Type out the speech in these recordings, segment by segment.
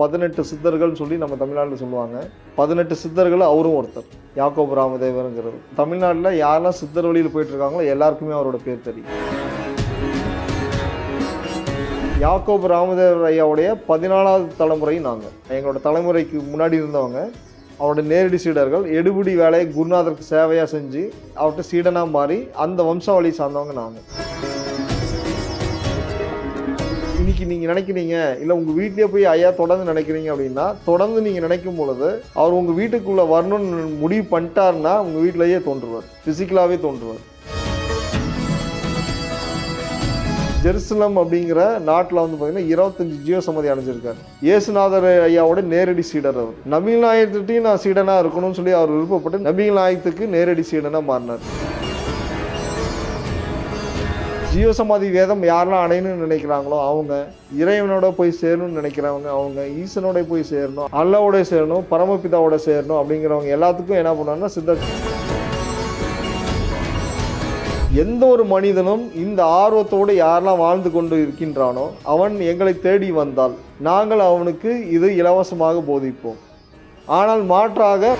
பதினெட்டு சித்தர்கள்னு சொல்லி நம்ம தமிழ்நாட்டில் சொல்லுவாங்க. பதினெட்டு சித்தர்கள் அவரும் ஒருத்தர் யாக்கோபு ராமதேவருங்கிறது தமிழ்நாட்டில் யாரெல்லாம் சித்தர் வழியில் போயிட்டுருக்காங்களோ எல்லாருக்குமே அவரோட பேர் தெரியும். யாக்கோபு ராமதேவர் ஐயாவுடைய பதினாலாவது தலைமுறை நாங்கள் எங்களோட தலைமுறைக்கு முன்னாடி இருந்தவங்க. அவரோட நேரடி சீடர்கள் எடுபிடி வேலையை குருநாதருக்கு சேவையாக செஞ்சு அவர்கிட்ட சீடனாக மாறி அந்த வம்சாவளி சார்ந்தவங்க நாங்கள் இன்னைக்கு நீங்கள் நினைக்கிறீங்க இல்லை உங்கள் வீட்டிலேயே போய் ஐயா தொடர்ந்து நினைக்கிறீங்க அப்படின்னா தொடர்ந்து நீங்கள் நினைக்கும் பொழுது அவர் உங்கள் வீட்டுக்குள்ளே வரணும்னு முடிவு பண்ணிட்டாருன்னா உங்கள் வீட்டிலேயே தோன்றுவார். ஃபிசிக்கலாகவே தோன்றுவார். ஜெருசலம் அப்படிங்கிற நாட்டில் வந்து பார்த்தீங்கன்னா இருபத்தஞ்சு ஜீவ சமதி அடைஞ்சிருக்காரு. இயேசுநாதர் ஐயாவோட நேரடி சீடர் அவர். நபிகள் நாயகத்திட்டையும் நான் சீடனாக இருக்கணும்னு சொல்லி அவர் விருப்பப்பட்டு நபிகள் நாயகத்துக்கு நேரடி சீடனாக மாறினார். ஜீவசமாதி வேதம் யாரெல்லாம் அடையணும்னு நினைக்கிறாங்களோ அவங்க இறைவனோட போய் சேரணும்னு நினைக்கிறவங்க அவங்க ஈசனோட போய் சேரணும் அல்லாவோட சேரணும் பரமபிதாவோட சேரணும் அப்படிங்கிறவங்க எல்லாத்துக்கும் என்ன பண்ணுவாங்கன்னா சித்த எந்த ஒரு மனிதனும் இந்த ஆர்வத்தோடு யாரெல்லாம் வாழ்ந்து கொண்டு இருக்கின்றானோ அவன் எங்களை தேடி வந்தால் நாங்கள் அவனுக்கு இது இலவசமாக போதிப்போம். ஆனால் மாற்றாக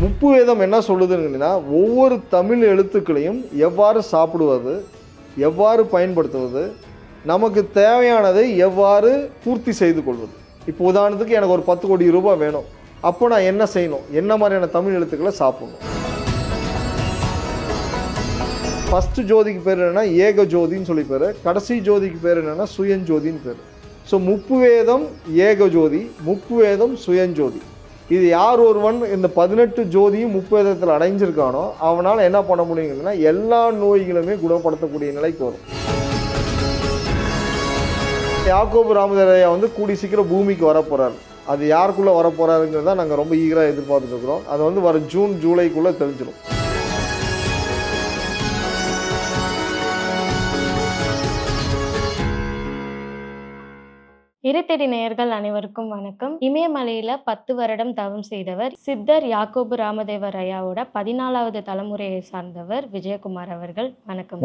முப்பு வேதம் என்ன சொல்லுதுன்னா ஒவ்வொரு தமிழ் எழுத்துக்களையும் எவ்வாறு சாப்பிடுவது எவ்வாறு பயன்படுத்துவது நமக்கு தேவையானதை எவ்வாறு பூர்த்தி செய்து கொள்வது. இப்போ உதாரணத்துக்கு எனக்கு ஒரு பத்து கோடி ரூபாய் வேணும். அப்போ நான் என்ன செய்யணும்? என்ன மாதிரியான தமிழ் எழுத்துக்களை சாப்பிடணும்? ஃபஸ்ட்டு ஜோதிக்கு பேர் என்னென்னா ஏக ஜோதின்னு சொல்லி பேர். கடைசி ஜோதிக்கு பேர் என்னென்னா சுயஞ்சோதின்னு பேர். ஸோ முப்பு வேதம் ஏக ஜோதி முப்பு வேதம் சுயஞ்சோதி. இது யார் ஒருவன் இந்த பதினெட்டு ஜோதியும் முப்பேதத்தில் அடைஞ்சிருக்கானோ அவனால் என்ன பண்ண முடியுங்கன்னா எல்லா நோய்களுமே குணப்படுத்தக்கூடிய நிலைக்கு வரும். யாக்கோபு ராமதரையா வந்து கூடி சீக்கிரம் பூமிக்கு வரப்போகிறார் அது யாருக்குள்ளே வரப்போறாருங்கிறத நாங்கள் ரொம்ப ஈகராக எதிர்பார்த்துட்டு இருக்கிறோம். அது வந்து வர ஜூன் ஜூலைக்குள்ளே தெரிஞ்சிடும் இருத்தடி நேயர்கள் அனைவருக்கும் வணக்கம். இமயமலையில பத்து வருடம் தவம் செய்தவர் சித்தர் யாக்கோபு ராமதேவர் ஐயாவோட பதினாலாவது தலைமுறையை சார்ந்தவர் விஜயகுமார் அவர்கள். வணக்கம்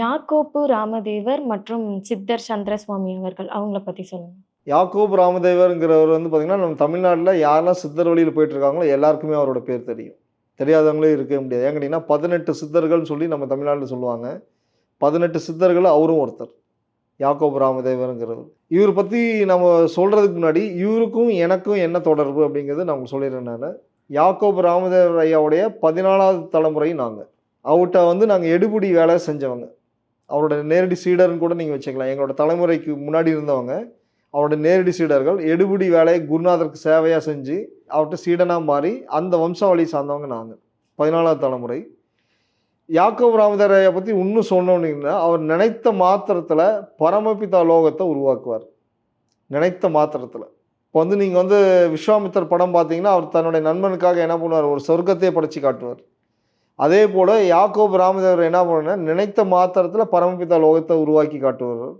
யாக்கோபு ராமதேவர் மற்றும் சித்தர் சந்திரசுவாமி அவர்கள் அவங்கள பத்தி சொல்லுங்க. யாக்கோபு ராமதேவருங்கிறவர் வந்து பார்த்திங்கன்னா நம்ம தமிழ்நாட்டில் யாரெல்லாம் சித்தர் வழியில் போயிட்டு இருக்காங்களோ எல்லாருக்குமே அவரோட பேர் தெரியும். தெரியாதவங்களே இருக்கவே முடியாது. ஏன் கேட்டிங்கன்னா பதினெட்டு சித்தர்கள்னு சொல்லி நம்ம தமிழ்நாட்டில் சொல்லுவாங்க. பதினெட்டு சித்தர்கள் அவரும் ஒருத்தர். யாக்கோப் ராமதேவருங்கிறவர். இவர் பற்றி நம்ம சொல்கிறதுக்கு முன்னாடி இவருக்கும் எனக்கும் என்ன தொடர்பு அப்படிங்கிறது நான் சொல்லிடுறேன் நான். யாக்கோப் ராமதேவர் ஐயாவுடைய பதினாலாவது தலைமுறை நாங்கள் அவர்கிட்ட வந்து நாங்கள் எடுபடி வேலை செஞ்சவங்க. அவரோட நேரடி சீடர்னு கூட நீங்கள் வச்சுக்கலாம். எங்களோட தலைமுறைக்கு முன்னாடி இருந்தவங்க. அவரோட நேரடி சீடர்கள் எடுபடி வேலையை குருநாதருக்கு சேவையாக செஞ்சு அவர்கிட்ட சீடனாக மாறி அந்த வம்சாவளி சார்ந்தவங்க நாங்கள் பதினாலாவது தலைமுறை. யாக்கோபு ராமதாரையை பற்றி இன்னும் சொன்னோன்னீங்கன்னா அவர் நினைத்த மாத்திரத்தில் பரமபிதா லோகத்தை உருவாக்குவார். நினைத்த மாத்திரத்தில். இப்போ வந்து நீங்கள் வந்து விஸ்வாமித்தர் படம் பார்த்தீங்கன்னா அவர் தன்னுடைய நண்பனுக்காக என்ன பண்ணுவார்? ஒரு சொர்க்கத்தையே படைச்சு காட்டுவார். அதே போல் யாக்கோப் ராமதேவர் என்ன பண்ணுன்னா நினைத்த மாத்திரத்தில் பரமபிதா லோகத்தை உருவாக்கி காட்டுவார்.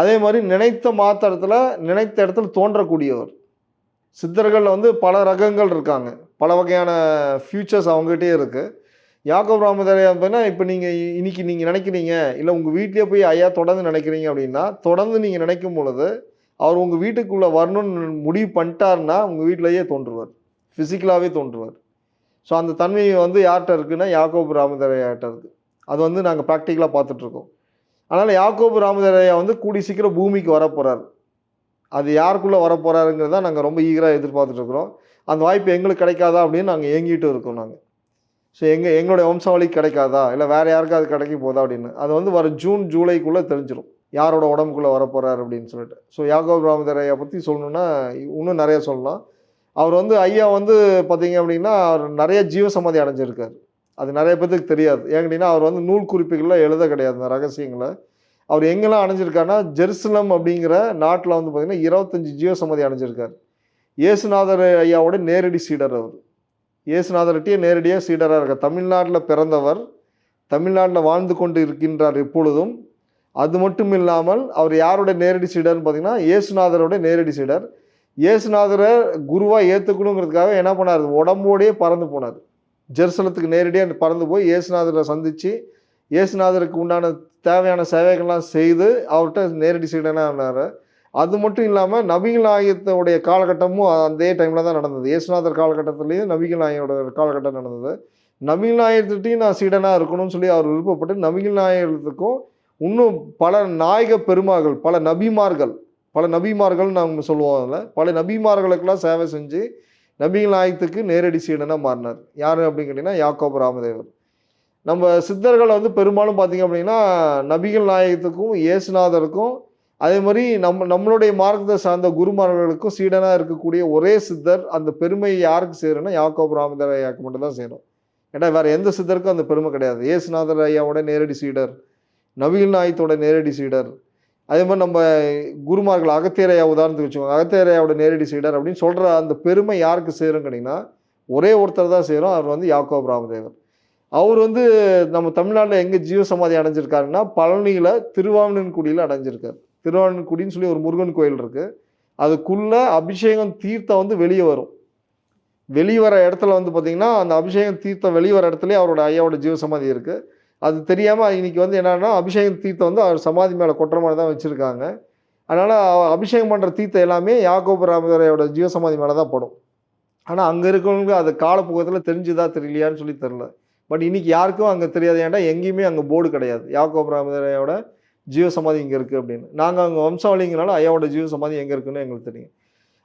அதே மாதிரி நினைத்த மாத்திரத்தில் நினைத்த இடத்துல தோன்றக்கூடியவர். சித்தர்களில் வந்து பல ரகங்கள் இருக்காங்க. பல வகையான ஃபியூச்சர்ஸ் அவங்ககிட்டே இருக்குது யாக்கோ ராமதாரியா அப்படின்னா இப்போ நீங்கள் இன்னைக்கு நீங்கள் நினைக்கிறீங்க? இல்லை உங்கள் வீட்டிலே போய் ஐயா தொடர்ந்து நினைக்கிறீங்க அப்படின்னா தொடர்ந்து நீங்கள் நினைக்கும் பொழுது அவர் உங்கள் வீட்டுக்குள்ளே வரணும்னு முடிவு பண்ணிட்டாருன்னா உங்கள் வீட்டிலேயே தோன்றுவார். ஃபிசிக்கலாகவே தோன்றுவார். ஸோ அந்த தன்மை வந்து யார்கிட்ட இருக்குன்னா யாக்கோபு ராமதாரியாட்ட இருக்குது அது வந்து நாங்கள் ப்ராக்டிக்கலாக பார்த்துட்ருக்கோம். அதனால் யாக்கோபு ராமதாரையா வந்து கூடி சீக்கிரம் பூமிக்கு வரப்போகிறார் அது யாருக்குள்ளே வரப்போகிறாருங்கிறத நாங்கள் ரொம்ப ஈகராக எதிர்பார்த்துட்ருக்குறோம். அந்த வாய்ப்பு எங்களுக்கு கிடைக்காதா அப்படின்னு நாங்கள் ஏங்கிட்டு இருக்கோம் நாங்கள் ஸோ எங்கள் எங்களுடைய வம்சாவளி கிடைக்காதா? இல்லை வேறு யாருக்கும் அது கிடைக்க போதா அப்படின்னு. அது வந்து வர ஜூன் ஜூலைக்குள்ளே தெரிஞ்சிடும் யாரோட உடம்புக்குள்ளே வரப்போகிறார் அப்படின்னு சொல்லிட்டு. ஸோ யாகோப் ராமதாரையா பற்றி சொல்லணுன்னா இன்னும் நிறைய சொல்லலாம். அவர் வந்து ஐயா வந்து பார்த்தீங்க அப்படின்னா அவர் நிறைய ஜீவசமாதி அடைஞ்சிருக்கார். அது நிறைய பேத்துக்கு தெரியாது. ஏன் அவர் வந்து நூல் குறிப்புகளில் எழுத கிடையாது அந்த ரகசியங்களை. அவர் எங்கெல்லாம் அடைஞ்சிருக்காருன்னா ஜெருசலம் அப்படிங்கிற நாட்டில் வந்து பார்த்திங்கன்னா இருபத்தஞ்சி ஜீவசமாதி அடைஞ்சிருக்கார். இயேசுநாதர் ஐயாவோட நேரடி சீடர் அவர். இயேசுநாதர்கிட்டயே நேரடியாக சீடராக இருக்கார் தமிழ்நாட்டில் பிறந்தவர் தமிழ்நாட்டில் வாழ்ந்து கொண்டு இருக்கின்றார் எப்பொழுதும். அது மட்டும் இல்லாமல் அவர் யாருடைய நேரடி சீடர்னு பார்த்தீங்கன்னா இயேசுநாதரோட நேரடி சீடர். இயேசுநாதரை குருவாக ஏற்றுக்கணுங்கிறதுக்காக என்ன பண்ணார்? உடம்போடையே பறந்து போனார். ஜெருசலத்துக்கு நேரடியாக பறந்து போய் இயேசுநாதரை சந்தித்து இயேசுநாதருக்கு உண்டான தேவையான சேவைகள்லாம் செய்து அவர்கிட்ட நேரடி சீடனாக இருந்தார் அது மட்டும் இல்லாமல் நபிகள் நாயகத்தினுடைய காலகட்டமும் அதே டைமில் தான் நடந்தது. இயேசுநாதர் காலகட்டத்துலேயும் நபிகள் நாயகோட காலகட்டம் நடந்தது. நபிகள் நாயகத்திட்டையும் நான் சீடனாக இருக்கணும்னு சொல்லி அவர் விருப்பப்பட்டு நபிகள் நாயகத்துக்கும் இன்னும் பல நாயக பெருமார்கள் பல நபிமார்கள் பல நபிமார்கள் நாங்கள் சொல்லுவோம் அதில். பல நபிமார்களுக்கெல்லாம் சேவை செஞ்சு நபிகள் நாயகத்துக்கு நேரடி சீடனாக மாறினார். யார் அப்படின்னு கேட்டிங்கன்னா யாக்கோப் ராமதேவர். நம்ம சித்தர்கள் வந்து பெரும்பாலும் பார்த்தீங்க அப்படின்னா நபிகள் நாயகத்துக்கும் இயேசுநாதருக்கும் அதே மாதிரி நம்ம நம்மளுடைய மார்க்கத்தை சார்ந்த குருமார்களுக்கும் சீடனாக இருக்கக்கூடிய ஒரே சித்தர் அந்த பெருமையை யாருக்கு சேரும்னா யாக்கோப் ராமதேவ ஐயாவுக்கு மட்டும் தான் ஏன்னா வேறு எந்த சித்தருக்கும் அந்த பெருமை கிடையாது. ஏசுநாதர் ஐயாவோட நேரடி சீடர் நபிகள் நாயத்தோட நேரடி சீடர். அதே மாதிரி நம்ம குருமார்கள் அகத்தேரையா உதாரணத்துக்கு வச்சுக்கோங்க. அகத்தேரையாவோட நேரடி சீடர் அப்படின்னு சொல்கிற அந்த பெருமை யாருக்கு சேரும் கேட்டிங்கன்னா ஒரே ஒருத்தர் தான் செய்கிறோம் அவர் வந்து யாக்கோப் ராமதேவர். அவர் வந்து நம்ம தமிழ்நாட்டில் எங்கே ஜீவசமாதி அடைஞ்சிருக்காருன்னா பழனியில் திருவாவணன்குடியில் அடைஞ்சிருக்கார். திருவான்குடின்னு சொல்லி ஒரு முருகன் கோயில் இருக்குது அதுக்குள்ளே அபிஷேகம் தீர்த்தம் வந்து வெளியே வரும். வெளியே வர இடத்துல வந்து பார்த்திங்கன்னா அந்த அபிஷேகம் தீர்த்தம் வெளியே வர இடத்துலேயே அவரோட ஐயாவோட ஜீவசமாதி இருக்குது அது தெரியாமல் இன்னைக்கு வந்து என்னென்னா அபிஷேகம் தீர்த்தம் வந்து அவர் சமாதி மேலே கொட்டுற மாதிரி தான் வச்சுருக்காங்க. அதனால் அபிஷேகம் பண்ணுற தீர்த்தம் எல்லாமே யாக்கோப ராமதரையோட ஜீவசமாதி மேலே தான் படும். ஆனால் அங்கே இருக்கிறவங்களுக்கு அது காலப்புகத்தில் தெரிஞ்சுதா தெரியலையான்னு சொல்லி தெரில பட் இன்றைக்கி யாருக்கும் அங்கே தெரியாது. ஏன்டா எங்கேயுமே அங்கே போர்டு கிடையாது. யாக்கோப ஜீவ ஜீவசமாதி இங்கே இருக்குது அப்படின்னு. நாங்கள் அங்கே வம்சாவளிங்கனால ஐயாவோட ஜீவசமாதி எங்கே இருக்குன்னு எங்களுக்கு தெரியும்.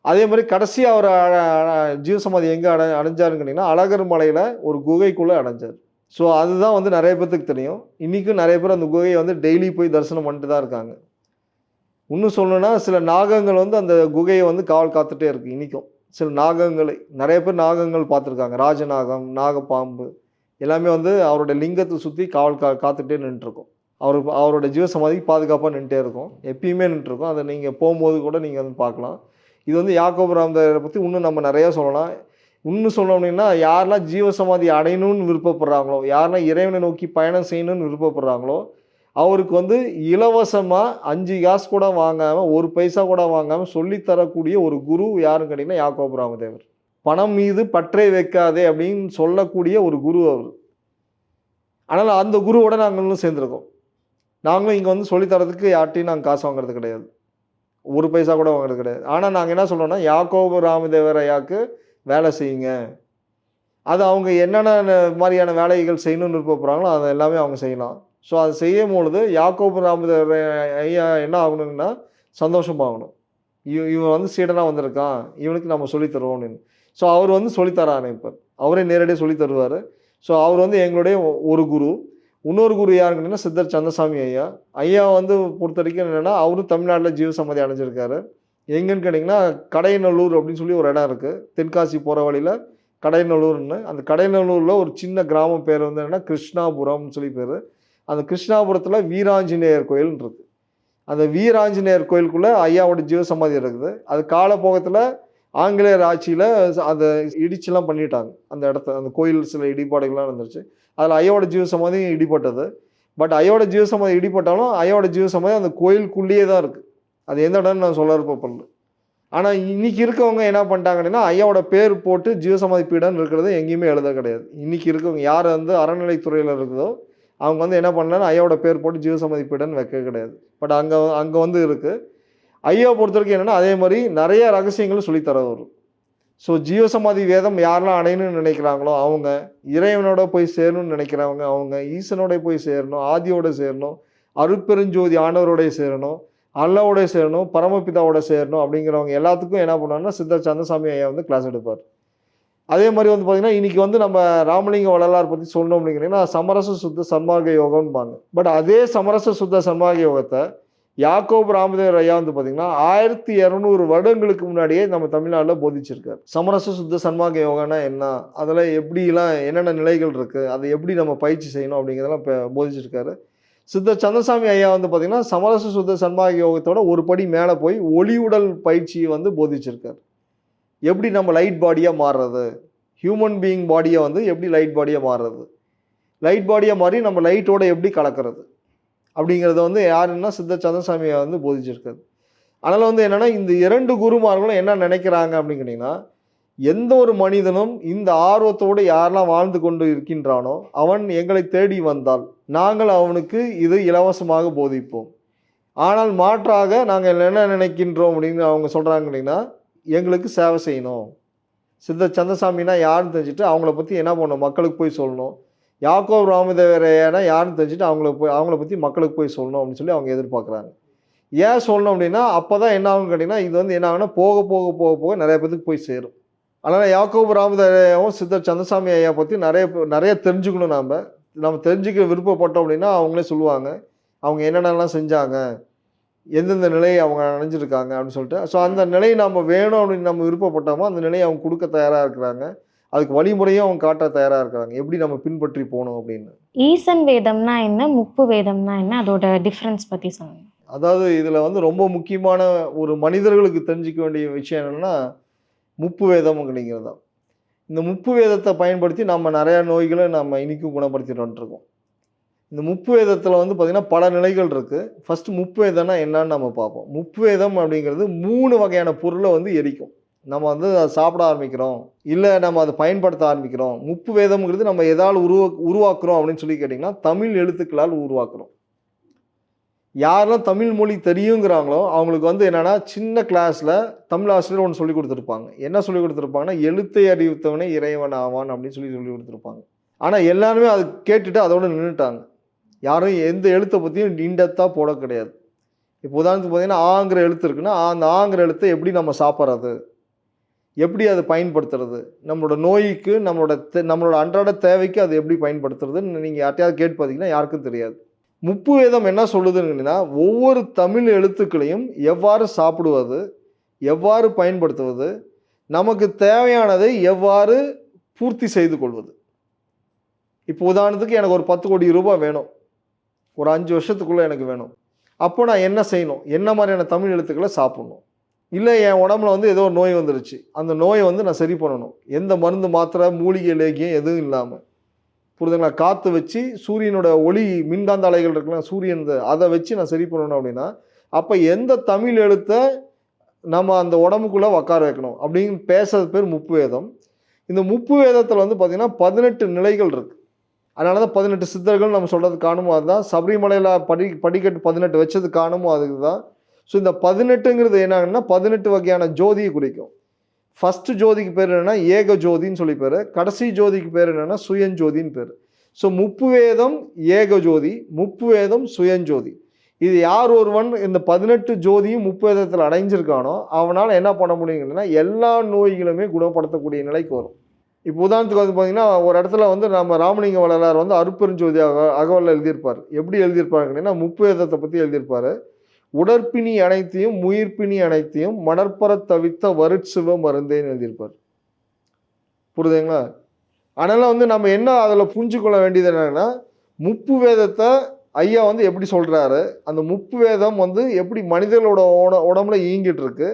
அதே மாதிரி கடைசி அவர் ஜீவசமாதி எங்கே அடை அடைஞ்சாருன்னு கேட்டிங்கன்னா அழகர் மலையில் ஒரு குகைக்குள்ளே அடைஞ்சார். ஸோ அதுதான் வந்து நிறைய பேர்த்துக்கு தெரியும். இன்றைக்கும் நிறைய பேர் அந்த குகையை வந்து டெய்லி போய் தரிசனம் பண்ணிட்டு தான் இருக்காங்க. இன்னும் சொல்லணும்னா சில நாகங்கள் வந்து அந்த குகையை வந்து காவல் காத்துட்டே இருக்குது இன்றைக்கும் சில நாகங்களை நிறைய பேர் நாகங்கள் பார்த்துருக்காங்க. ராஜநாகம் நாகப்பாம்பு எல்லாமே வந்து அவரோட லிங்கத்தை சுற்றி காவல் கா காத்துட்டே நின்றுருக்கும். அவர் அவரோட ஜீவ சமாதிக்கு பாதுகாப்பாக நின்றுட்டே இருக்கும். எப்பயுமே நின்றுருக்கும் அதை நீங்கள் போகும்போது கூட நீங்கள் வந்து பார்க்கலாம். இது வந்து யாக்கோபு ராமதாரை பற்றி இன்னும் நம்ம நிறையா சொல்லலாம். இன்னும் சொல்லணும் அப்படின்னா யாரெல்லாம் ஜீவசமாதி அடையணும்னு விருப்பப்படுறாங்களோ யாரெல்லாம் இறைவனை நோக்கி பயணம் செய்யணும்னு விருப்பப்படுறாங்களோ அவருக்கு வந்து இலவசமாக அஞ்சு காசு கூட வாங்காமல் ஒரு பைசா கூட வாங்காமல் சொல்லித்தரக்கூடிய ஒரு குரு யாருன்னு கேட்டிங்கன்னா யாக்கோபு ராமதேவர். பணம் மீது பற்றை வைக்காதே அப்படின்னு சொல்லக்கூடிய ஒரு குரு அவர். ஆனால் அந்த குருவோட நாங்களும் சேர்ந்துருக்கோம். நாங்களும் இங்கே வந்து சொல்லித்தரதுக்கு யார்ட்டையும் நாங்கள் காசு வாங்குறது கிடையாது. ஒரு பைசா கூட வாங்குறது கிடையாது. ஆனால் நாங்கள் என்ன சொல்கிறோம்னா யாக்கோபு ராமதேவர் ஐயாக்கு வேலை செய்யுங்க. அது அவங்க என்னென்ன மாதிரியான வேலைகள் செய்யணும்னு விருப்பப்படுறாங்களோ அதை எல்லாமே அவங்க செய்யலாம். ஸோ அதை செய்யும் பொழுது யாக்கோபு ராமதேவர் ஐயா என்ன ஆகணுங்கன்னா சந்தோஷமாகணும் இவ இவன் வந்து சீடனாக வந்திருக்கான். இவனுக்கு நம்ம சொல்லித்தருவோம் அப்படின்னு. ஸோ அவர் வந்து சொல்லித்தரானே இப்போ. அவரே நேரடியாக சொல்லித் தருவார். ஸோ அவர் வந்து எங்களுடைய ஒரு குரு. இன்னொரு குரு யாருங்கன்னா சித்தர் சந்தசாமி ஐயா. ஐயா வந்து பொறுத்த வரைக்கும் என்னென்னா அவரும் தமிழ்நாட்டில் ஜீவசமாதி அடைஞ்சிருக்காரு. எங்கேன்னு கேட்டிங்கன்னா கடையநல்லூர் அப்படின்னு சொல்லி ஒரு இடம் இருக்குது தென்காசி போகிற வழியில் கடையநல்லூர்னு அந்த கடையநல்லூரில் ஒரு சின்ன கிராமம் பேர் வந்து என்னென்னா கிருஷ்ணாபுரம்னு சொல்லி பேர். அந்த கிருஷ்ணாபுரத்தில் வீராஞ்சநேயர் கோயில்னு இருக்குது அந்த வீராஞ்சநேயர் கோயிலுக்குள்ளே ஐயாவோட ஜீவசமாதி இருக்குது. அது காலப்போகத்தில் ஆங்கிலேயர் ஆட்சியில் அதை இடிச்சுலாம் பண்ணிட்டாங்க. அந்த இடத்த அந்த கோயில் சில இடிபாடுகள்லாம் நடந்துருச்சு. அதில் ஐயாவோட சமாதியும் இடிப்பட்டது பட் ஐயோட ஜீவ சமாதி இடிப்பட்டாலும் ஐயோட ஜீவ சமாதி அந்த கோயிலுக்குள்ளேயே தான் இருக்குது அது எந்த இடம்னு நான் சொல்ல விருப்பப்படல. ஆனால் இன்னைக்கு இருக்கவங்க என்ன பண்ணிட்டாங்கன்னா ஐயாவோட பேர் போட்டு ஜீவசமாதி பீடம்னு இருக்கிறது எங்கேயுமே எழுத கிடையாது. இன்றைக்கி இருக்கவங்க யார் வந்து அறநிலைத்துறையில் இருக்குதோ அவங்க வந்து என்ன பண்ணலன்னா ஐயாவோட பேர் போட்டு ஜீவசமாதி பீடம்னு வைக்க கிடையாது. பட் அங்கே அங்கே வந்து இருக்குது ஐயாவை பொறுத்த வரைக்கும் என்னென்னா அதே மாதிரி நிறைய ரகசியங்களும் சொல்லித்தர ஸோ ஜீவசமாதி வேதம் யாரெல்லாம் அடையணும்னு நினைக்கிறாங்களோ அவங்க இறைவனோட போய் சேரணும்னு நினைக்கிறவங்க அவங்க ஈசனோட போய் சேரணும் ஆதியோட சேரணும் அருட்பெருஞ்சோதி ஆண்டவரோடைய சேரணும் அல்லாவோட சேரணும் பரமபிதாவோட சேரணும் அப்படிங்கிறவங்க எல்லாத்துக்கும் என்ன பண்ணுவாங்கன்னா சித்தர் சந்தசாமி ஐயா வந்து கிளாஸ் எடுப்பார். அதே மாதிரி வந்து பார்த்திங்கன்னா இன்றைக்கி வந்து நம்ம ராமலிங்க வள்ளலார் பற்றி சொல்லணும் அப்படிங்கிறீங்கன்னா சமரச சுத்த சன்மார்க்க யோகம்பாங்க. பட் அதே சமரச சுத்த சன்மார்க்க யோகத்தை யாக்கோப் ராமதேவர் ஐயா வந்து பார்த்தீங்கன்னா ஆயிரத்தி இரநூறு வருடங்களுக்கு முன்னாடியே நம்ம தமிழ்நாட்டில் போதிச்சிருக்காரு. சமரச சுத்த சன்மார்க்க யோகானா என்ன? அதில் எப்படிலாம் என்னென்ன நிலைகள் இருக்குது அதை எப்படி நம்ம பயிற்சி செய்யணும் அப்படிங்கிறதெல்லாம் இப்போ போதிச்சிருக்காரு. சித்த சந்தசாமி ஐயா வந்து பார்த்தீங்கன்னா சமரச சுத்த சன்மார்க்க யோகத்தோட ஒரு படி மேலே போய் ஒளி உடல் பயிற்சியை வந்து போதிச்சிருக்கார். எப்படி நம்ம லைட் பாடியாக மாறுறது? ஹியூமன் பீயிங் பாடியை வந்து எப்படி லைட் பாடியாக மாறுறது? லைட் பாடியாக மாறி நம்ம லைட்டோட எப்படி கலக்கிறது? அப்படிங்கிறத வந்து யாருன்னா சித்த சந்திரசாமியை வந்து போதிச்சிருக்காரு. அதனால் வந்து என்னென்னா இந்த இரண்டு குருமார்களும் என்ன நினைக்கிறாங்க அப்படின்னு கேட்டிங்கன்னா எந்த ஒரு மனிதனும் இந்த ஆர்வத்தோடு யாரெல்லாம் வாழ்ந்து கொண்டு இருக்கின்றானோ அவன் எங்களை தேடி வந்தால் நாங்கள் அவனுக்கு இது இலவசமாக போதிப்போம். ஆனால் மாற்றாக நாங்கள் என்ன நினைக்கின்றோம் அப்படின்னு அவங்க சொல்கிறாங்க அப்படின்னா எங்களுக்கு சேவை செய்யணும். சித்த சந்தசாமினா யாருன்னு தெரிஞ்சுட்டு அவங்கள பற்றி என்ன பண்ணணும்? மக்களுக்கு போய் சொல்லணும். யாக்கோ ராமதேவரையனா யாருன்னு தெரிஞ்சுட்டு அவங்கள போய் அவங்கள பற்றி மக்களுக்கு போய் சொல்லணும் அப்படின்னு சொல்லி அவங்க எதிர்பார்க்குறாங்க. ஏன் சொல்லணும் அப்படின்னா அப்போ தான் என்ன ஆகும்னு கேட்டிங்கன்னா இது வந்து என்ன ஆகும்னா போக போக போக போக நிறைய பேத்துக்கு போய் சேரும். அதனால் யாக்கோபு ராமதேவையாவும் சித்தர் சந்தசாமி ஐயா பற்றி நிறைய நிறைய தெரிஞ்சுக்கணும் நாம். நம்ம தெரிஞ்சுக்க விருப்பப்பட்டோம் அப்படின்னா அவங்களே சொல்லுவாங்க. அவங்க என்னென்னலாம் செஞ்சாங்க எந்தெந்த நிலையை அவங்க நினைஞ்சிருக்காங்க அப்படின்னு சொல்லிட்டு. ஸோ அந்த நிலையை நம்ம வேணும் அப்படின்னு நம்ம விருப்பப்பட்டோமோ அந்த நிலையை அவங்க கொடுக்க தயாராக இருக்கிறாங்க. அதுக்கு வழிமுறையும் அவங்க காட்ட தயாராக இருக்கிறாங்க எப்படி நம்ம பின்பற்றி போகணும் அப்படின்னு? ஈசன் வேதம்னா என்ன? முப்பு வேதம்னா என்ன? அதோட டிஃப்ரென்ஸ் பற்றி சொல்லுங்க. அதாவது இதில் வந்து ரொம்ப முக்கியமான ஒரு மனிதர்களுக்கு தெரிஞ்சிக்க வேண்டிய விஷயம் என்னென்னா முப்பு வேதம் அப்படிங்கிறது தான். இந்த முப்பு வேதத்தை பயன்படுத்தி நம்ம நிறையா நோய்களை நம்ம இன்றைக்கும் குணப்படுத்திட்டு வந்துட்டுருக்கோம் இந்த முப்பு வேதத்தில் வந்து பார்த்திங்கன்னா பல நிலைகள் இருக்குது ஃபஸ்ட்டு முப்பு வேதம்னா என்னன்னு நம்ம பார்ப்போம். முப்பு வேதம் அப்படிங்கிறது மூணு வகையான பொருளை வந்து எரிக்கும். நம்ம வந்து அதை சாப்பிட ஆரம்பிக்கிறோம். இல்லை நம்ம அதை பயன்படுத்த ஆரம்பிக்கிறோம். முப்பு வேதம்ங்கிறது நம்ம எதால் உருவா உருவாக்குறோம் அப்படின்னு சொல்லி கேட்டிங்கன்னா தமிழ் எழுத்துக்களால் உருவாக்குறோம். யாரெல்லாம் தமிழ் மொழி தெரியுங்கிறாங்களோ அவங்களுக்கு வந்து என்னென்னா சின்ன கிளாஸில் தமிழ் ஆசிரியர் ஒன்று சொல்லி கொடுத்துருப்பாங்க. என்ன சொல்லி கொடுத்துருப்பாங்கன்னா எழுத்தை அறிவித்தவனே இறைவன் ஆவான் அப்படின்னு சொல்லி சொல்லி கொடுத்துருப்பாங்க. ஆனால் எல்லாருமே அது கேட்டுட்டு அதோட நின்றுட்டாங்க யாரும் எந்த எழுத்தை பற்றியும் இன்டெப்த்தாக போட கிடையாது. இப்போ உதாரணத்துக்கு பார்த்தீங்கன்னா ஆங்கிற எழுத்து இருக்குன்னா அந்த ஆங்கிற எழுத்தை எப்படி நம்ம சாப்பிட்றது? எப்படி அதை பயன்படுத்துறது? நம்மளோட நோய்க்கு நம்மளோட நம்மளோட அன்றாட தேவைக்கு அது எப்படி பயன்படுத்துறதுன்னு நீங்கள் யார்ட்டையாவது கேட்டு பார்த்தீங்கன்னா யாருக்கும் தெரியாது. முப்பு வேதம் என்ன சொல்லுதுன்னா ஒவ்வொரு தமிழ் எழுத்துக்களையும் எவ்வாறு சாப்பிடுவது எவ்வாறு பயன்படுத்துவது நமக்கு தேவையானதை எவ்வாறு பூர்த்தி செய்து கொள்வது. இப்போ உதாரணத்துக்கு எனக்கு ஒரு பத்து கோடி ரூபாய் வேணும். ஒரு அஞ்சு வருஷத்துக்குள்ளே எனக்கு வேணும். அப்போ நான் என்ன செய்யணும்? என்ன மாதிரியான தமிழ் எழுத்துக்களை சாப்பிடணும்? இல்லை என் உடம்புல வந்து ஏதோ ஒரு நோய் வந்துருச்சு. அந்த நோயை வந்து நான் சரி பண்ணணும். எந்த மருந்து மாத்திரை மூலிகை லேகியம் எதுவும் இல்லாமல் புரிதுங்களா காற்று வச்சு சூரியனோட ஒளி மின்காந்த அலைகள் இருக்குல்ல சூரியன் அதை வச்சு நான் சரி பண்ணணும் அப்படின்னா அப்போ எந்த தமிழ் எழுத்தை நம்ம அந்த உடம்புக்குள்ளே உக்கார வைக்கணும்? அப்படின்னு பேசுறது பேர் முப்பு வேதம். இந்த முப்பு வேதத்தில் வந்து பார்த்திங்கன்னா பதினெட்டு நிலைகள் இருக்குது அதனால தான் பதினெட்டு சித்தர்கள் நம்ம சொல்கிறது காணுமோ அதுதான். சபரிமலையில் படி படிக்கட்டு பதினெட்டு வச்சது காணுமோ அதுக்கு தான் ஸோ இந்த பதினெட்டுங்கிறது என்னன்னா பதினெட்டு வகையான ஜோதியை குறிக்கும். ஃபஸ்ட்டு ஜோதிக்கு பேர் என்னென்னா ஏக ஜோதின்னு சொல்லி பேர். கடைசி ஜோதிக்கு பேர் என்னென்னா சுயஞ்சோதின்னு பேர். ஸோ முப்பு வேதம் ஏக ஜோதி முப்பு வேதம் சுயஞ்சோதி இது யார் ஒருவன் இந்த பதினெட்டு ஜோதியும் முப்பு வேதத்தில் அடைஞ்சிருக்கானோ அவனால் என்ன பண்ண முடியுங்கன்னா எல்லா நோய்களுமே குணப்படுத்தக்கூடிய நிலைக்கு வரும். இப்போ உதாரணத்துக்கு வந்து பார்த்திங்கன்னா ஒரு இடத்துல வந்து நம்ம ராமலிங்க வள்ளலார் வந்து அருப்பெருஞ்சோதி அக அகவலில் எழுதியிருப்பார். எப்படி எழுதியிருப்பாருங்கன்னா முப்பு வேதத்தை பற்றி எழுதியிருப்பார். உடற்பிணி அனைத்தையும் முயிர்ப்பிணி அனைத்தையும் மணற்பர தவித்த வருட்சுவ மருந்தேன்னு எழுதியிருப்பார். புரியுதுங்களா? அதனால் வந்து நம்ம என்ன அதில் புரிஞ்சுக்கொள்ள வேண்டியது என்னென்னா முப்பு வேதத்தை ஐயா வந்து எப்படி சொல்கிறாரு அந்த முப்பு வேதம் வந்து எப்படி மனிதர்களோட உட உடம்புல இயங்கிட்டு இருக்கு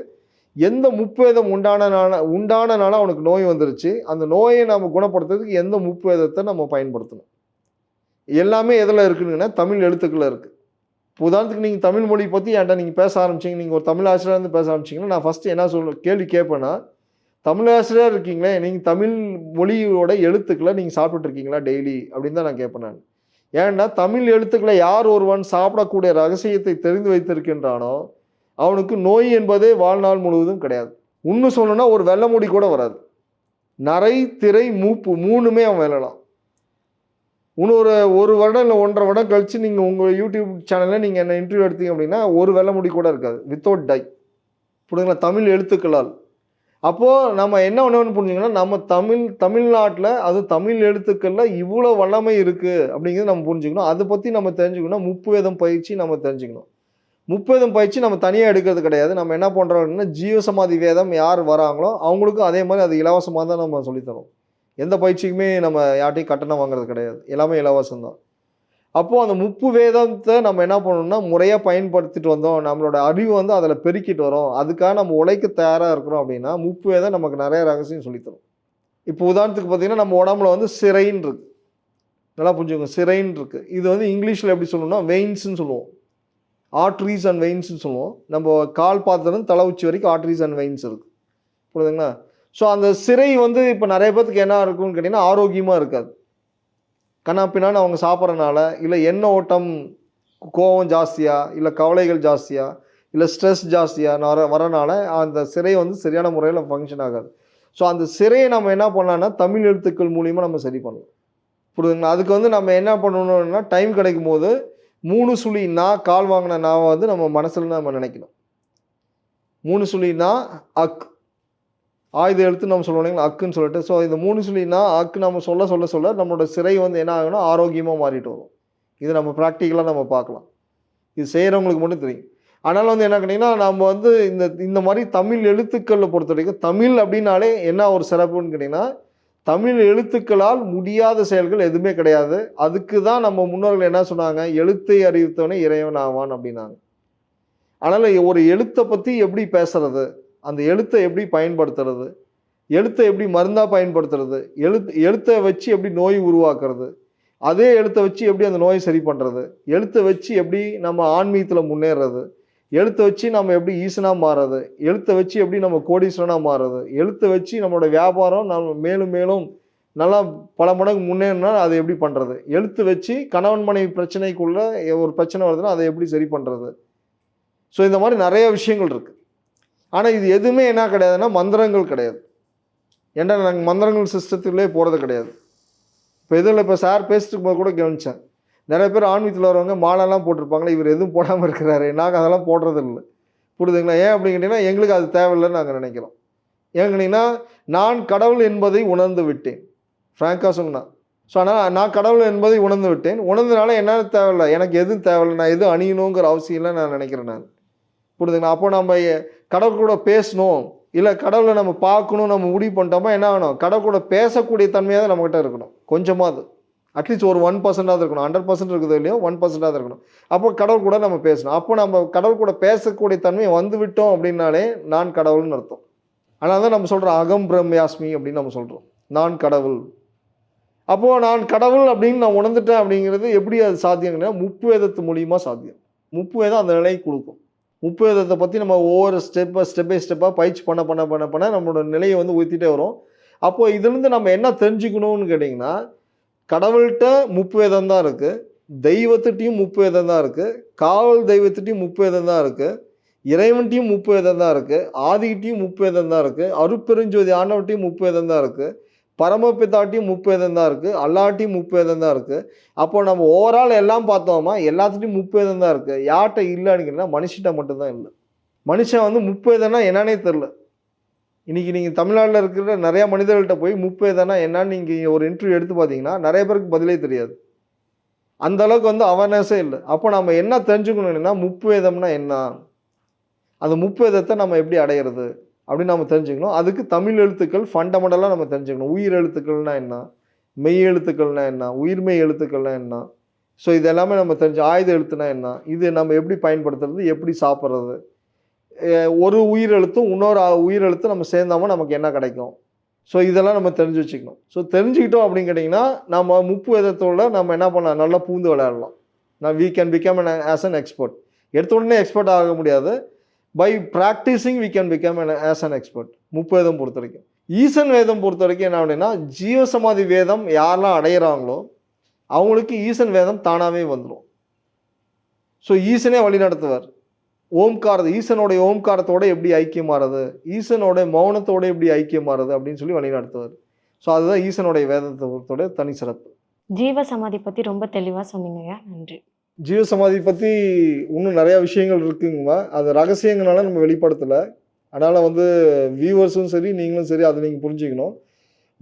எந்த முப்பேதம் உண்டானனால உண்டானனால அவனுக்கு நோய் வந்துருச்சு? அந்த நோயை நம்ம குணப்படுத்துறதுக்கு எந்த முப்பேதத்தை நம்ம பயன்படுத்தணும்? எல்லாமே எதில் இருக்குதுங்கன்னா தமிழ் எழுத்துக்களில் இருக்குது உதாரணத்துக்கு நீங்கள் தமிழ் மொழி பற்றி ஏன்டா நீங்கள் பேச ஆரம்பிச்சீங்க நீங்கள் ஒரு தமிழ் ஆசிரியராக இருந்து பேச ஆரம்பிச்சிங்கன்னா நான் ஃபஸ்ட்டு என்ன சொல்ல கேள்வி கேட்பேன்னா தமிழ் ஆசிரியர் இருக்கீங்களே நீங்கள் தமிழ் மொழியோட எழுத்துக்களை நீங்கள் சாப்பிட்டுட்ருக்கீங்களா டெய்லி அப்படின்னு தான் நான் கேட்பேன் நான். ஏன்னா தமிழ் எழுத்துக்களை யார் ஒருவன் சாப்பிடக்கூடிய ரகசியத்தை தெரிந்து வைத்திருக்கின்றானோ அவனுக்கு நோய் என்பதே வாழ்நாள் முழுவதும் கிடையாது. இன்னும் சொல்லணும்னா ஒரு வெள்ளை கூட வராது. நரை திரை மூப்பு மூணுமே அவன் வெல்லலாம். இன்னொரு ஒரு வருடம் இல்லை ஒன்றரை வருடம் கழித்து நீங்கள் உங்கள் யூடியூப் சேனலில் நீங்கள் என்ன இன்டர்வியூ எடுத்தீங்க அப்படின்னா ஒரு வெள்ளை முடி கூட இருக்காது. வித்தவுட் டை புரியுதுங்களா? தமிழ் எழுத்துக்களால். அப்போது நம்ம என்ன ஒன்று புரிஞ்சுங்கன்னா நம்ம தமிழ் தமிழ்நாட்டில் அது தமிழ் எழுத்துக்களில் இவ்வளோ வல்லமை இருக்குது அப்படிங்கிறது நம்ம புரிஞ்சுக்கணும். அதை பற்றி நம்ம தெரிஞ்சுக்கணும் முப்புவேதம் பயிற்சி நம்ம தெரிஞ்சுக்கணும். முப்பதம் பயிற்சி நம்ம தனியாக எடுக்கிறது கிடையாது. நம்ம என்ன பண்ணுறோம் அப்படின்னா ஜீவசமாதி வேதம் யார் வராங்களோ அவங்களுக்கும் அதே மாதிரி அது இலவசமாக தான் நம்ம சொல்லித்தரோம். எந்த பயிற்சிக்குமே நம்ம யார்ட்டையும் கட்டணம் வாங்குறது கிடையாது. எல்லாமே இலவசம் தான் அப்போது அந்த முப்பு வேதத்தை நம்ம என்ன பண்ணணும்னா முறையாக பயன்படுத்திட்டு வந்தோம். நம்மளோட அறிவு வந்து அதில் பெருக்கிட்டு வரோம். அதுக்காக நம்ம உழைக்க தயாராக இருக்கிறோம் அப்படின்னா முப்பு வேதம் நமக்கு நிறைய ரகசியம் சொல்லித்தரும். இப்போ உதாரணத்துக்கு பார்த்தீங்கன்னா நம்ம உடம்புல வந்து சிறைன்னு இருக்கு. நல்லா புரிஞ்சுக்கோங்க. சிறைன்னு இருக்கு. இது வந்து இங்கிலீஷில் எப்படி சொல்லணும்னா வெயின்ஸ்னு சொல்லுவோம். ஆர்ட்ரீஸ் அண்ட் வெயின்ஸ்னு சொல்லுவோம். நம்ம கால் பார்த்ததும் தலை உச்சி வரைக்கும் ஆர்ட்ரீஸ் அண்ட் வெயின்ஸ் இருக்குது புரியுதுங்களா? ஸோ அந்த சிறை வந்து இப்போ நிறைய பேர்த்துக்கு என்ன இருக்கும்னு கேட்டிங்கன்னா ஆரோக்கியமாக இருக்காது. கண்ணா பின்னான்னு அவங்க சாப்பிட்றனால இல்லை எண்ணெய் ஓட்டம் கோவம் ஜாஸ்தியாக இல்லை கவலைகள் ஜாஸ்தியாக இல்லை ஸ்ட்ரெஸ் ஜாஸ்தியாக வர வரனால அந்த சிறை வந்து சரியான முறையில் ஃபங்க்ஷன் ஆகாது. ஸோ அந்த சிறையை நம்ம என்ன பண்ணலான்னா தமிழ் எழுத்துக்கள் மூலிமா நம்ம சரி பண்ணலாம். புரியுதுங்களா? அதுக்கு வந்து நம்ம என்ன பண்ணணும்னா டைம் கிடைக்கும் போது மூணு சுழி நான் கால் வாங்கின நான் வந்து நம்ம மனசில் நம்ம நினைக்கணும். மூணு சுழினா அக். ஆயுத எழுத்து நம்ம சொல்லுவோம் இல்லைங்களா? அக்குன்னு சொல்லிட்டு. ஸோ இந்த மூணு சொல்லினா அக்கு நம்ம சொல்ல சொல்ல சொல்ல நம்மளோட சிறை வந்து என்ன ஆகும்னா ஆரோக்கியமாக மாறிட்டு வரும். இது நம்ம ப்ராக்டிக்கலாக நம்ம பார்க்கலாம். இது செய்கிறவங்களுக்கு மட்டும் தெரியும். அதனால் வந்து என்ன கேட்டிங்கன்னா நம்ம வந்து இந்த இந்த மாதிரி தமிழ் எழுத்துக்களை பொறுத்த வரைக்கும் தமிழ் அப்படின்னாலே என்ன ஒரு சிறப்புன்னு கேட்டிங்கன்னா தமிழ் எழுத்துக்களால் முடியாத செயல்கள் எதுவுமே கிடையாது. அதுக்கு தான் நம்ம முன்னோர்கள் என்ன சொன்னாங்க? எழுத்தை அறிவித்தவனே இறைவன் ஆவான் அப்படின்னாங்க. அதனால் ஒரு எழுத்தை பற்றி எப்படி பேசுறது? அந்த எழுத்தை எப்படி பயன்படுத்துறது? எழுத்தை எப்படி மருந்தாக பயன்படுத்துறது? எழுத்து எழுத்தை வச்சு எப்படி நோய் உருவாக்குறது? அதே எழுத்தை வச்சு எப்படி அந்த நோயை சரி பண்ணுறது எழுத்தை வச்சு எப்படி நம்ம ஆன்மீகத்தில் முன்னேறது? எழுத்தை வச்சு நம்ம எப்படி ஈசனாக மாறுறது? எழுத்தை வச்சு எப்படி நம்ம கோடீஸ்வரனாக மாறுறது? எழுத்தை வச்சு நம்மளோட வியாபாரம் நம்ம மேலும் மேலும் நல்லா பல மடங்கு முன்னேறினா அதை எப்படி பண்ணுறது எழுத்து வச்சு கணவன் மனைவி பிரச்சனைக்குள்ள ஒரு பிரச்சனை வருதுன்னா அதை எப்படி சரி பண்ணுறது ஸோ இந்த மாதிரி நிறைய விஷயங்கள் இருக்குது ஆனால் இது எதுவுமே என்ன கிடையாதுன்னா மந்திரங்கள் கிடையாது. ஏன்னா நாங்கள் மந்திரங்கள் சிஸ்டத்துக்குள்ளே போகிறது கிடையாது. இப்போ இதில் இப்போ சார் பேசிட்டு போது கூட கவனித்தேன் நிறைய பேர் ஆன்மீகத்தில் வரவங்க மாலைலாம் போட்டிருப்பாங்களே இவர் எதுவும் போடாமல் இருக்கிறாரு நாங்கள் அதெல்லாம் போடுறது இல்லை. புரியுதுங்களா? ஏன் அப்படின்னு கேட்டிங்கன்னா எங்களுக்கு அது தேவையில்லைன்னு நாங்கள் நினைக்கிறோம். ஏன் கேட்டிங்கன்னா நான் கடவுள் என்பதை உணர்ந்து விட்டேன். ஃப்ராங்காக சொன்னா. ஸோ ஆனால் நான் கடவுள் என்பதை உணர்ந்து விட்டேன். உணர்ந்தனால என்ன தேவையில்லை. எனக்கு எதுவும் தேவையில்லை. நான் எதுவும் அணியணுங்கிற அவசியம் இல்லை நான் நினைக்கிறேன் நான். புரிதுங்களா அப்போ நம்ம கடவுள் கூட பேசணும். இல்லை கடவுளை நம்ம பார்க்கணும் நம்ம முடிவு பண்ணிட்டோமா என்ன ஆகணும்? கடவுள் கூட பேசக்கூடிய தன்மையாக நம்மகிட்ட இருக்கணும். கொஞ்சமாவது. அட்லீஸ்ட் ஒரு ஒன் பர்சன்டாவது இருக்கணும். ஹண்ட்ரட் பர்சன்ட் இருக்குது இல்லையோ ஒன் பர்சன்டாவது இருக்கணும். அப்போ கடவுள் கூட நம்ம பேசணும். அப்போ நம்ம கடவுள் கூட பேசக்கூடிய தன்மையை வந்து விட்டோம் அப்படின்னாலே நான் கடவுள்னு அர்த்தம். ஆனால் தான் நம்ம சொல்கிறோம் அகம் பிரம்யாஸ்மி அப்படின்னு நம்ம சொல்கிறோம் நான் கடவுள். அப்போது நான் கடவுள் அப்படின்னு நான் உணர்ந்துட்டேன் அப்படிங்கிறது எப்படி அது சாத்தியங்கன்னா முப்பு வேதத்து மூலியமாக சாத்தியம். முப்பு வேதம் அந்த நிலையை கொடுக்கும். முப்பவேதத்தை பற்றி நம்ம ஒவ்வொரு ஸ்டெப்பை ஸ்டெப் பை ஸ்டெப்பாக பயிற்சி பண்ண பண்ண பண்ண பண்ண நம்மளோட நிலையை வந்து உயர்த்திட்டே வரும். அப்போது இதுலேருந்து நம்ம என்ன தெரிஞ்சுக்கணும்னு கேட்டிங்கன்னா கடவுள்கிட்ட முப்பு வேதம் தான் இருக்குது தெய்வத்திட்டையும் முப்பு வேதம் தான் இருக்குது காவல் தெய்வத்திட்டையும் முப்பு வேதம் தான் இருக்குது இறைவன்ட்டையும் முப்பு வேதம் தான் இருக்குது ஆதிகிட்டையும் முப்பு வேதம் தான் இருக்குது அருப்பெருஞ்சோதி ஆண்டவட்டையும் முப்பு வேதம் தான் இருக்குது பரமபிதாட்டியும் முப்பேதம் தான் இருக்குது அல்லாட்டியும் முப்பேதம் தான் இருக்குது அப்போ நம்ம ஓவரால் எல்லாம் பார்த்தோமா எல்லாத்துட்டையும் முப்பேதம் தான் இருக்குது யார்கிட்ட இல்லைன்னு கேட்டால் மனுஷிட்ட மட்டும்தான் இல்லை. மனுஷன் வந்து முப்பேதம்னா என்னன்னே தெரில இன்றைக்கி நீங்கள் தமிழ்நாட்டில் இருக்கிற நிறையா மனிதர்கள்ட்ட போய் முப்பேதம்னா என்னன்னு நீங்கள் ஒரு இன்டர்வியூ எடுத்து பார்த்தீங்கன்னா நிறைய பேருக்கு பதிலே தெரியாது. அந்த அளவுக்கு வந்து அவேர்னஸே இல்லை. அப்போ நம்ம என்ன தெரிஞ்சுக்கணும்னா முப்பேதம்னா என்ன? அந்த முப்பேதத்தை நம்ம எப்படி அடையிறது? அப்படின்னு நம்ம தெரிஞ்சுக்கணும். அதுக்கு தமிழ் எழுத்துக்கள் ஃபண்டமெண்டலாக நம்ம தெரிஞ்சுக்கணும். உயிர் எழுத்துக்கள்னால் என்ன? மெய் எழுத்துக்கள்னால் என்ன? உயிர்மெய் எழுத்துக்கள்னால் என்ன? ஸோ இது எல்லாமே நம்ம தெரிஞ்சு ஆயுத எழுத்துனா என்ன? இது நம்ம எப்படி பயன்படுத்துறது? எப்படி சாப்பிட்றது? ஒரு உயிர் எழுத்தும் இன்னொரு உயிர் எழுத்தும் நம்ம சேர்ந்தாமல் நமக்கு என்ன கிடைக்கும்? ஸோ இதெல்லாம் நம்ம தெரிஞ்சு வச்சுக்கணும். ஸோ தெரிஞ்சுக்கிட்டோம் அப்படின்னு கேட்டிங்கன்னா நம்ம முப்பு விதத்தோட நம்ம என்ன பண்ணலாம்? நல்லா பூந்து விளையாடலாம். நான் we can become an as an expert எடுத்த உடனே எக்ஸ்பர்ட் ஆக முடியாது. By practising we can become as an expert முப்பேதம் பொறுத்த வரைக்கும் ஈசன் வேதம் பொறுத்த வரைக்கும் என்ன அப்படின்னா ஜீவசமாதி வேதம் யாரெல்லாம் அடையிறாங்களோ அவங்களுக்கு ஈசன் வேதம் தானாகவே வந்துடும் ஸோ ஈசனே வழி நடத்துவார். ஓம்காரது ஈசனுடைய ஓம்காரத்தோட எப்படி ஐக்கியமாறது ஈசனோட மௌனத்தோட எப்படி ஐக்கியமாறது அப்படின்னு சொல்லி வழி நடத்துவார். ஸோ அதுதான் ஈசனுடைய வேதத்தை பொறுத்தோட தனி சிறப்பு. ஜீவ சமாதி பற்றி ரொம்ப தெளிவாக சொன்னீங்க நன்றி. ஜீவசமாதி பற்றி இன்னும் நிறையா விஷயங்கள் இருக்குங்கம்மா. அது ரகசியங்களால நம்ம வெளிப்படுத்தலை. அதனால் வந்து வியூவர்ஸும் சரி நீங்களும் சரி அதை நீங்கள் புரிஞ்சுக்கணும்.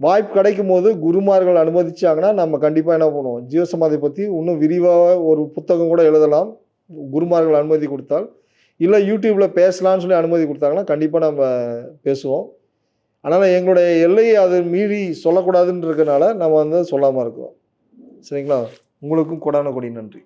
வாய்ப்பு கிடைக்கும் போது குருமார்கள் அனுமதிச்சாங்கன்னா நம்ம கண்டிப்பாக என்ன பண்ணுவோம்? ஜீவசமாதி பற்றி இன்னும் விரிவாக ஒரு புத்தகம் கூட எழுதலாம். குருமார்கள் அனுமதி கொடுத்தால். இல்லை யூடியூப்பில் பேசலான்னு சொல்லி அனுமதி கொடுத்தாங்கன்னா கண்டிப்பாக நம்ம பேசுவோம். அதனால் எங்களுடைய எல்லையை அது மீறி சொல்லக்கூடாதுன்றதுனால நம்ம வந்து சொல்லாமல் இருக்கோம். சரிங்களா? உங்களுக்கும் கொடான கொடி நன்றி.